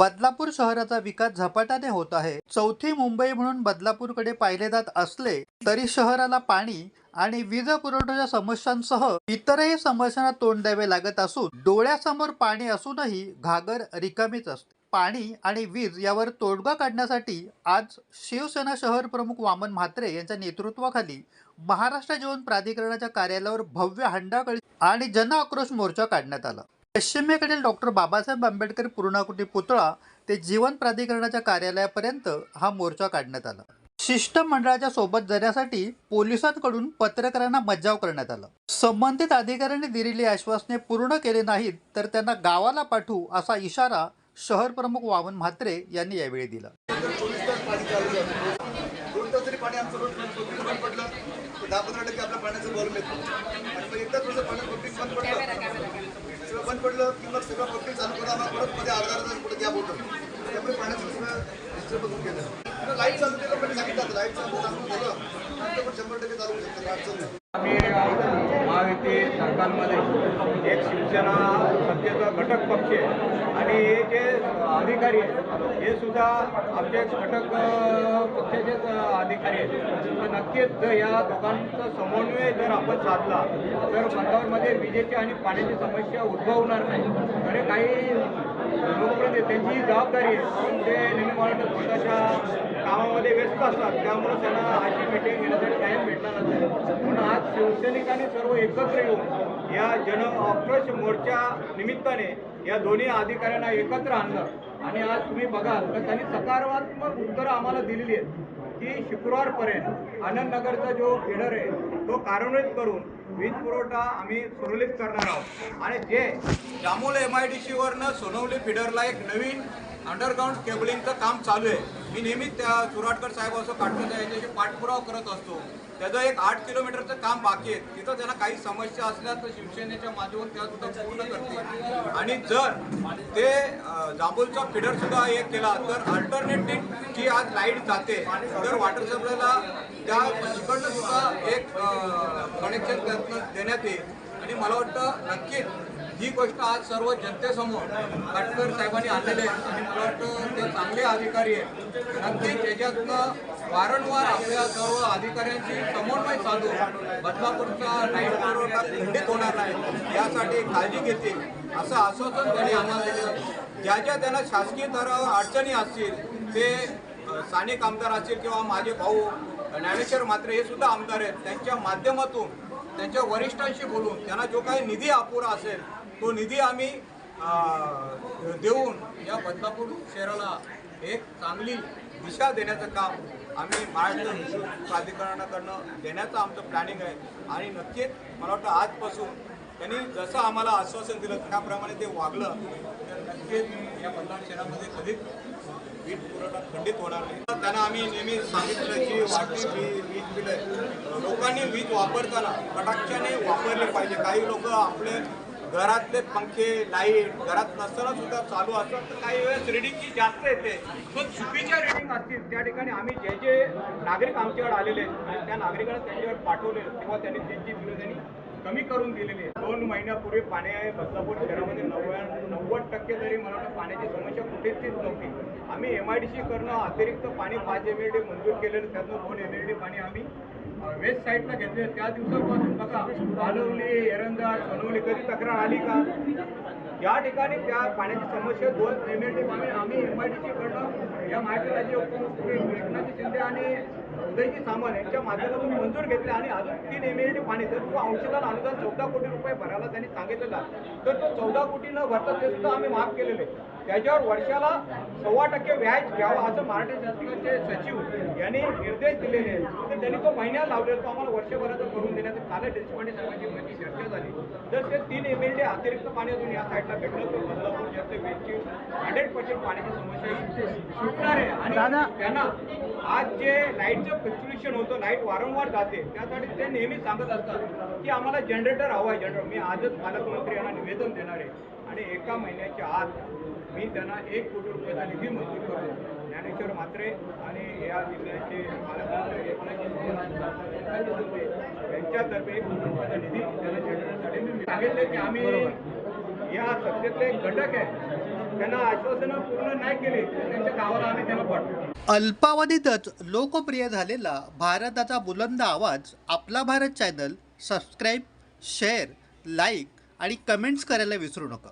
बदलापूर शहराचा विकास झपाट्याने होत आहे. चौथी मुंबई म्हणून बदलापूरकडे पाहिले जात असले तरी शहराला पाणी आणि वीज पुरवठ्याच्या समस्यांसह इतरही समस्यांना तोंड द्यावे लागत असून डोळ्यासमोर पाणी असूनही घागर रिकामीच असते. पाणी आणि वीज यावर तोडगा काढण्यासाठी आज शिवसेना शहर प्रमुख वामन म्हात्रे यांच्या नेतृत्वाखाली महाराष्ट्र जीवन प्राधिकरणाच्या कार्यालयावर भव्य हंडाकळी आणि जन आक्रोश मोर्चा काढण्यात आला. पश्चिमेकडील डॉक्टर बाबासाहेब आंबेडकर पूर्णाकुटी पुतळा ते जीवन प्राधिकरणाच्या कार्यालयापर्यंत हा मोर्चा काढण्यात आला. शिष्टमंडळाच्या सोबत जाण्यासाठी पोलिसांकडून पत्रकारांना मज्जाव करण्यात आला. संबंधित अधिकाऱ्यांनी दिलेली आश्वासने पूर्ण केले नाहीत तर त्यांना गावाला पाठवू असा इशारा शहर प्रमुख वामन म्हात्रे यांनी यावेळी दिला. दहा पंधरा टक्के आपल्या पाण्याचं बॉल मिळतो एकदा थोडंसं पाणी बंद पडलं सगळं बंद पडलं किंवा सगळं पंपिंग चालू करा परत मध्ये अर्धा अर्धा तास पुढे गॅप होतं त्यामुळे पाण्याचं सगळं डिस्टर्ब होऊन गेलं. लाइट चालू केलं पण सांगितलं लाइट चालू चालू झालं. नंतर पण शंभर टक्के चालू शकतं लाइट चालू लोकांमध्ये एक शिवसेना सत्तेचा घटक पक्ष आहे. आणि हे जे अधिकारी आहेत हे सुद्धा आमचे घटक पक्षाचेच अधिकारी आहेत. तर नक्कीच जर या दोघांचा समन्वय जर आपण साधला तर बंगालमध्ये विजेची आणि पाण्याची समस्या उद्भवणार नाही. आणि काही लोकप्रतिनिधी त्यांची जबाबदारी आहे. पण ते नेहमी मला स्वतःच्या कामामध्ये व्यस्त असतात. त्यामुळे त्यांना अशी मिटिंग घेण्यासाठी टाईम भेटणार नसेल म्हणून शिवसैनिकांनी सर्व एकत्र येऊन या जन आक्रोश मोर्चा निमित्ताने या दोन्ही अधिकाऱ्यांना एकत्र आणलं. आणि आज तुम्ही बघाल तर त्यांनी सकारात्मक उत्तरं आम्हाला दिलेली आहेत की शुक्रवारपर्यंत आनंदनगरचा जो फिडर आहे तो कार्यान्वित करून वीज पुरवठा आम्ही सुरळीत करणार आहोत. आणि जे जामोल एम आय डी सीवरनं सोनवली फिडरला एक नवीन अंडरग्राऊंड केबलिंगचं काम चालू आहे. मी नेहमीच त्या सुराटकर साहेब असो काटकर यांच्याशी पाठपुरावा करत असतो. त्याचं एक आठ किलोमीटरचं काम बाकी आहे. तिथं त्यांना काही समस्या असल्या तर शिवसेनेच्या माध्यमातून त्या सुद्धा पूर्ण करते आणि जर ते अं, जांभूलचा फिडर सुद्धा एक केला तर अल्टरनेटिव्ह जी आज लाइट जाते तर वॉटर सप्लायला त्या तिकडनं सुद्धा एक कनेक्शन देण्यात येईल. आणि मला वाटतं नक्कीच ही गोष्ट आज सर्व जनतेसमोर काटकर साहेबांनी आणलेले आहेत आणि मला वाटतं ते चांगले अधिकारी आहेत. नक्की त्याच्यातनं वारंवार आपल्या सर्व अधिकाऱ्यांशी समन्वय साधून बदलापूरचा लाइट पुरवठा खंडित होणार नाही यासाठी काळजी घेतील असं आश्वासन त्यांनी आम्हाला दिलं. ज्या ज्या त्यांना शासकीय स्तरावर अडचणी असतील ते स्थानिक आमदार असतील किंवा माझे भाऊ ज्ञानेश्वर मात्रे हे सुद्धा आमदार आहेत त्यांच्या माध्यमातून त्यांच्या वरिष्ठांशी बोलून त्यांना जो काही निधी अपुरा असेल तो निधी आम्ही देऊन या बदलापूर शहराला एक चांगली दिशा देण्याचं काम आम्ही महाराष्ट्र प्राधिकरणाकडनं देण्याचं आमचं प्लॅनिंग आहे. आणि नक्कीच मला वाटतं आजपासून त्यांनी जसं आम्हाला आश्वासन दिलं त्याप्रमाणे ते वागलं तर नक्कीच या बदलापूर शहरामध्ये कधीच वीज पुरवठा खंडित होणार नाही. त्यांना आम्ही नेहमी सांगितलं की वाढती वी- वीज बिल आहे. लोकांनी वीज वापरताना कटाक्षाने वापरले पाहिजे. काही लोक आपले घरातले पंखे लाइट घरात नसताना सुद्धा चालू असतात. तर काही वेळेस रिडिंग जी जास्त येते. पण चुकीच्या रिडिंग असतील. त्या ठिकाणी आम्ही जे जे नागरिक आमच्याकडे आलेले आहेत आणि त्या नागरिकांना त्यांच्यावर पाठवले तेव्हा त्यांनी त्यांची बिलं त्यांनी कमी करून दिलेली आहे. दोन महिन्यापूर्वी पाणी आहे बदलापूर शहरामध्ये नव्याण्णव नव्वद टक्के तरी मला वाटतं पाण्याची समस्या कुठेच नव्हती. आम्ही एम आय डी सी करणं अतिरिक्त पाणी पाच एम एल डी मंजूर केलेलं त्यातनं दोन एम एल डी पाणी आम्ही वेस्ट साईडला घेतले त्या दिवसापासून बघा बालवली एरंदार सोनवली कधी तक्रार आली का? या ठिकाणी त्या पाण्याची समस्या दोन एम एल डी पाणी आम्ही एम आय डी सी करणं या महाराष्ट्र एकनाथ शिंदे आणि उदयजी सामंत यांच्या माध्यमातून मंजूर घेतले आणि अजून तीन एम एल डी पाणी जर तो औषधाला अनुदान चौदा कोटी रुपये भरायला त्यांनी सांगितलेला तर तो चौदा कोटी न भरता ते सुद्धा आम्ही माफ केलेले. त्याच्यावर वर्षाला सव्वा टक्के व्याज घ्यावा असं महाराष्ट्र शासनाचे सचिव यांनी निर्देश दिलेले आहेत. तर त्यांनी तो महिन्यात लावलेला तो आम्हाला वर्षभराचा करून देण्याचं काल देशपांडे साहेबांची माझी चर्चा झाली. तर ते तीन एम एल डी अतिरिक्त पाणी अजून या साईडला भेटलं तर बदलापूर जास्त वेजची हंड्रेड पर्सेंट पाण्याची समस्या ही सुटणार आहे आणि त्यांना आज जे लाईटचं फ्लक्च्युएशन होतं लाइट वारंवार जाते त्यासाठी ते नेहमी सांगत असतात की आम्हाला जनरेटर हवा आहे. जनरेटर मी आजच पालकमंत्री यांना निवेदन देणार आहे. आणि एका महिन्याच्या आत मी त्यांना एक कोटी रुपयाचा निधी मंजूर करतो ज्ञानेश्वर म्हात्रे आणि या जिल्ह्याचे पालकमंत्री यांच्यातर्फे एक कोटी रुपयाचा निधी त्यांना देण्यासाठी मी सांगितले की आम्ही या सत्तेतले घटक आहे त्यांना आश्वासनं पूर्ण नाही केली त्यांच्या गावाला आम्ही त्यांना पाठवू. अल्पावधीतच लोकप्रिय झालेला भारताचा बुलंद आवाज आपला Bharat channel subscribe share like आणि कमेंट्स करायला विसरू नका.